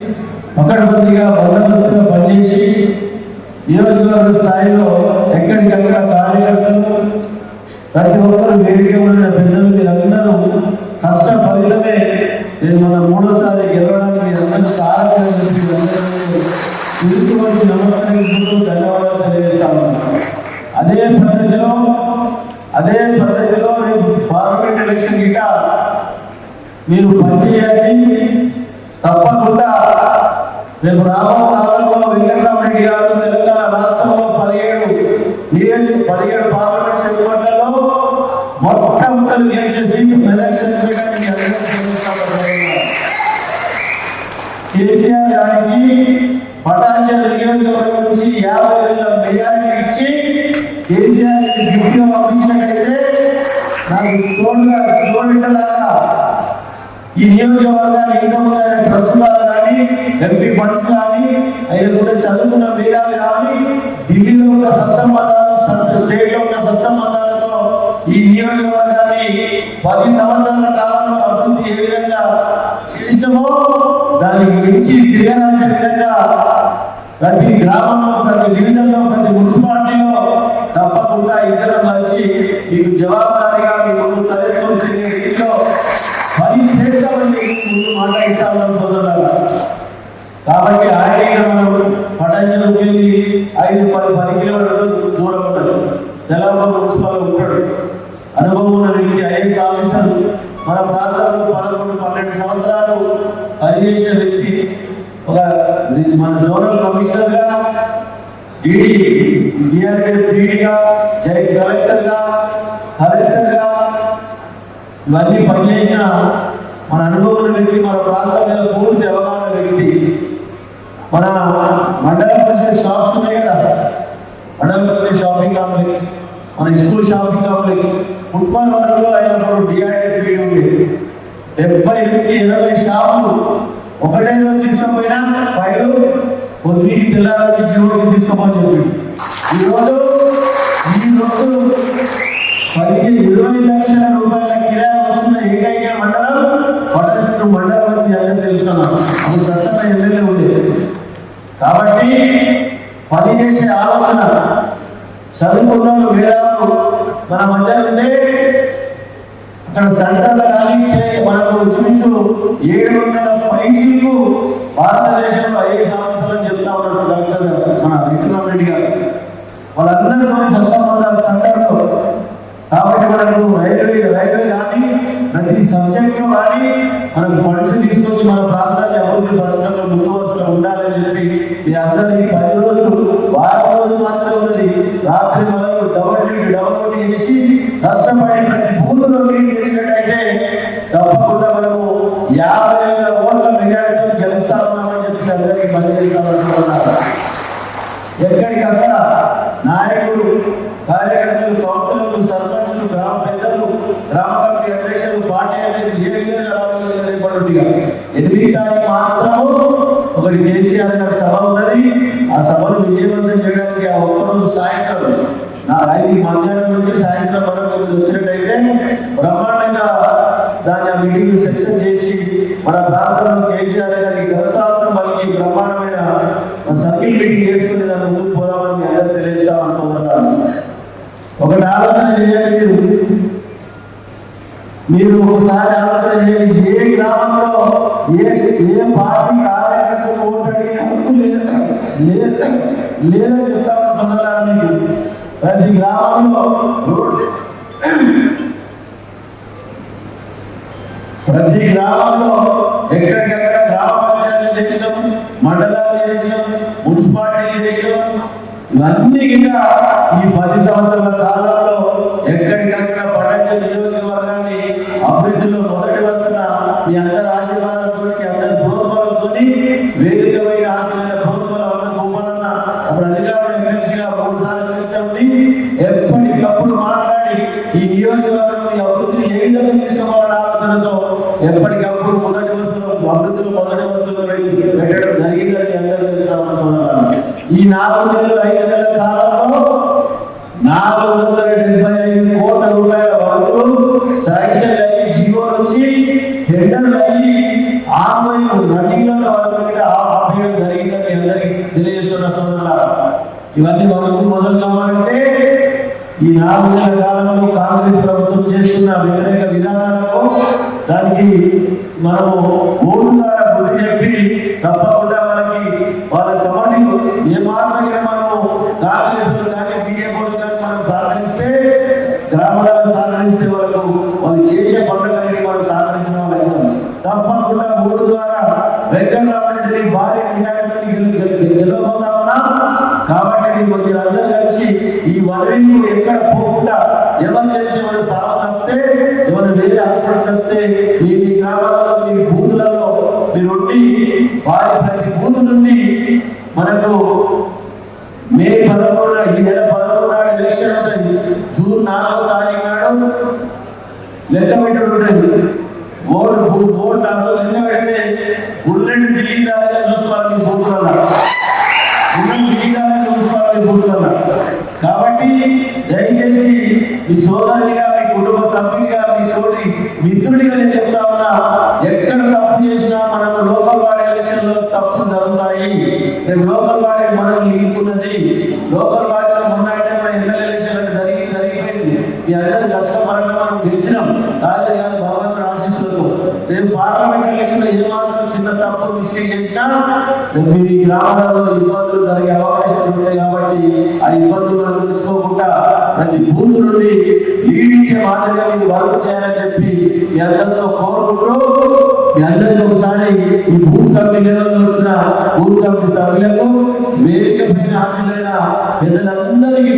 ఒకటిగా బందోబస్తుగా పనిచేసి నియోజకవర్గ స్థాయిలో ఎక్కడికక్కడ కార్యకర్తలు ప్రతి ఒక్కరు వేడిగా ఉన్న పెద్దలు మీరందరూ కష్ట ఫలితమే నేను మన మూడోసారి గెలవడానికి మీరందరూ కారణం చెప్పి మీరందరూ నమస్కరించుకుంటూ ధన్యవాదాలు తెలియజేస్తా అదే పద్ధతిలో అదే పద్ధతిలో రేపు పార్లమెంట్ ఎలక్షన్ గిట్ట మీరు పనిచేయాలి. తప్పకుండా రేపు రాబో కాలంలో వెంకటరామరెడ్డి గారు తెలంగాణ రాష్ట్రంలో పదిహేడు నియోజక పదిహేడు పార్లమెంట్ సెగ్మెంట్లలో మొట్టమొదటి గెలిచేసి ఎలక్షన్ కేసీఆర్ గారికి పటాంజలి నియోజకవర్గం నుంచి యాభై వేల మెజారిటీ ఇచ్చి కేసీఆర్ గిఫ్ట్ పంపించినట్లయితే నాకు తోడుగా తోడులాగా ఈ నియోజకవర్గాన్ని ఇంకా ప్రస్తుతాలు కానీ ఎంపీ ఫండ్స్ కానీ అయినా కూడా చదువుకున్న మేధావి కానీ ఢిల్లీలో ఉన్న సత్సంబంధాలు స్టేట్లో ఉన్న సత్సంబంధాలతో ఈ నియోజకవర్గాన్ని పది సంవత్సరాల కాలంలో అభివృద్ధి ఏ విధంగా చేసినామో దానికి మించి తిరగరాని విధంగా ప్రతి గ్రామంలో ప్రతి డివిజన్లో ప్రతి మున్సిపాలిటీలో తప్పకుండా ఇద్దరం కలిసి మీకు జవాబుదారీగా మీకు కాబట్టి ఆయన మనం పటాంజలికి వెళ్ళి ఐదు పది పది కిలోమీటర్లు దూరం ఉంటాడు తెలంగాణ మున్సిపల్ ఉంటాడు. అనుభవం ఉన్న వ్యక్తి ఐదు ఆఫీసర్. మన ప్రాంతంలో పదకొండు పన్నెండు సంవత్సరాలు పనిచేసిన వ్యక్తి. ఒక మన జోనల్ కమిషనర్గా ఈడీ జై కలెక్టర్గా కలెక్టర్గా ఇవన్నీ పనిచేసిన మన అనుభవం వ్యక్తి మన ప్రాంతంలో మన మండల పరిషత్ షాప్స్ ఉన్నాయి కదా. మండల పరిషత్ షాపింగ్ కాంప్లెక్స్ మన స్కూల్ షాపింగ్ కాంప్లెక్స్ ఫుట్బాల్ వరకు అయినప్పుడు డిఆర్ఏ ఉంది. డెబ్బై నుంచి ఇరవై షాపులు ఒకటే రోజు తీసుకుపోయినా పైలు కొద్ది తెల్లారి జీవోకి తీసుకోమని చెప్పి ఈరోజు ఈ రోజు పది ఇరవై లక్షల రూపాయలు కాబట్టి పని చేసే ఆలోచన చదువుకున్న వేదాలు మన మధ్య ఉండే అక్కడ సెంటర్లో రాణించే మనకు చూపించు. ఏడు వందల పైచీలకు భారతదేశంలో ఐదు సంవత్సరాలు చెప్తా ఉన్నారు డాక్టర్ మన విక్రమ్ రెడ్డి గారు. వాళ్ళందరితో సత్సంబంధాలు సెంటర్లో కాబట్టి మనకు రైల్వే రైల్వే కానీ ప్రతి సబ్జెక్ట్లో కానీ మనకు ఫండ్స్ తీసుకొచ్చి మన ప్రాంతాన్ని అభివృద్ధి పరచడంలో ముందు వస్తున్న ఉండాలని చెప్పి మీ అందరి పది రోజులు వారం రోజులు మాత్రం ఉన్నది. రాత్రి మొదలు డబల్ డ్యూటీ డబల్ డ్యూటీ చేసి కష్టపడి ప్రతి బూత్లో మీరు చేసినట్టయితే తప్పకుండా మనము యాభై వేల ఓట్ల మెజారిటీతో గెలుస్తా ఉన్నామని చెప్పి అందరికీ పనిచేస్తామనుకుంటున్నారు ఎక్కడికక్కడ నాయకులు కార్యకర్తలు కౌన్సిలర్లు సర్పంచులు గ్రామ పెద్దలు గ్రామ కమిటీ అధ్యక్షులు పార్టీ అధ్యక్షులు ఏ విధంగా రావాలని రేపటిగా ఎనిమిది మాత్రము ఒకటి కేసీఆర్ గారి సభ ఉన్నది. ఆ సభను విజయవంతం చేయడానికి ఆ ఒక్కరోజు సాయంత్రం నా ఐదు మధ్యాహ్నం నుంచి సాయంత్రం వరకు వచ్చినట్టయితే బ్రహ్మాండంగా దాన్ని ఆ మీటింగ్ సెక్షన్ చేసి మన ప్రాంతంలో కేసీఆర్ గారి గరసార్థం పలికి బ్రహ్మాండమైన సర్కిల్ మీటింగ్ చేసుకుని దాని ముందుకు పోదామని అందరూ తెలియజేస్తామనుకుంటున్నాను ఒకటి ఆలోచన చేయాలి మీరు ఒకసారి ఆలోచన చేయండి ఏ గ్రామంలో ఏ ఏ పార్టీ కార్యకర్తలు ఓటడిగే హక్కు లేదు. లేదని చెప్తాను సొంతలారా మీకు. ప్రతి గ్రామంలో ప్రతి గ్రామంలో ఎక్కడికెక్కడ గ్రామ పంచాయతీ చేసినాం మండలాలు చేసినాం మున్సిపాలిటీ చేసినాం. ఇవన్నీ ఇంకా ఈ అప్పుడు అధికారులు ఎమ్మెల్సీగా మూడు సార్లు ఎప్పటికప్పుడు మాట్లాడి ఈ నియోజకవర్గం ఈ అభివృద్ధిని ఏ విధంగా తీసుకోవాలన్న ఆలోచనతో ఎప్పటికప్పుడు మొదటి వస్తువులు అభివృద్ధిలో మొదటి వస్తువులు పెట్టడం జరిగిందని అందరూ తెలుసు ఈ నాలుగు నెలలు ఐదు నెలల కాలంలో ఇవన్నీ మనకు మొదలు కావాలంటే ఈ నాలుగు కాలంలో కాంగ్రెస్ ప్రభుత్వం చేస్తున్న వ్యతిరేక విధానాలకు దానికి మనము ఓటు ద్వారా బుద్ధి చెప్పి తప్పకుండా వాళ్ళకి వాళ్ళ సమాధి ఏ మాత్రమే మనము కాంగ్రెస్ కానీ బీజేపీ కానీ మనం సహకరిస్తే గ్రామాలను సహకరిస్తే వాళ్ళకు వాళ్ళు చేసే పనులన్నీ మనం సహకరించిన వాళ్ళు తప్పకుండా ఓటు ద్వారా వెంకటరామరెడ్డిని హాస్పిటల్ మీ మీ గ్రామాలలో మీ బూతులలో మీరు ఉండి వారి ప్రతి బూత్ నుండి మనకు మే పదమూడు ఈ నెల పదమూడు నాడు ఎలక్షన్ ఉంటుంది. జూన్ నాలుగో తారీఖు నాడు లెక్క పెట్టడం ఉంటుంది. ఓటు ఓటు నాలుగు లెక్క పెడితే బుల్లెట్ దిగిందాగా చూసుకోవాలి మీ బూతులలో బుల్లెట్ దిగిందాగా చూసుకోవాలి బూతులలో కాబట్టి దయచేసి మీ సోదరిగా మీ కుటుంబ సభ్యుడిగా మీ తోటి మిత్రుడిగా నేను చెప్తా ఉన్నా ఎక్కడ తప్పు చేసినా మనం లోకల్ బాడీ ఎలక్షన్లో తప్పు జరుగుతాయి. రేపు లోకల్ వాడే మనం లీకున్నది లోకల్ బాడీలో మొన్న ఎన్నెల ఎలక్షన్ అంటే జరిగి జరిగిపోయింది. మీ అందరి కష్టపరంగా మనం గెలిచినాం. కాదు కాదు భగవంతుడు ఆశిస్తున్నారు రేపు పార్లమెంట్ ఎలక్షన్లో ఏమాత్రం చిన్న తప్పు మిస్టేక్ చేసినా మీ గ్రామాలలో ఇబ్బందులు జరిగే అవకాశం ఉంటాయి కాబట్టి ఆ ఇబ్బందులను తెలుసుకోకుండా ప్రతి బూత్ నుండి లీడ్ మాదిరిగా మీరు వర్క్ చేయాలని చెప్పి మీ అందరితో కోరుకుంటూ మీ అందరికీ ఒకసారి ఈ బూత్ కమిటీ వచ్చిన బూత్ కమిటీ సభ్యులకు వేదిక పైన హాజరైన పెద్దలందరికీ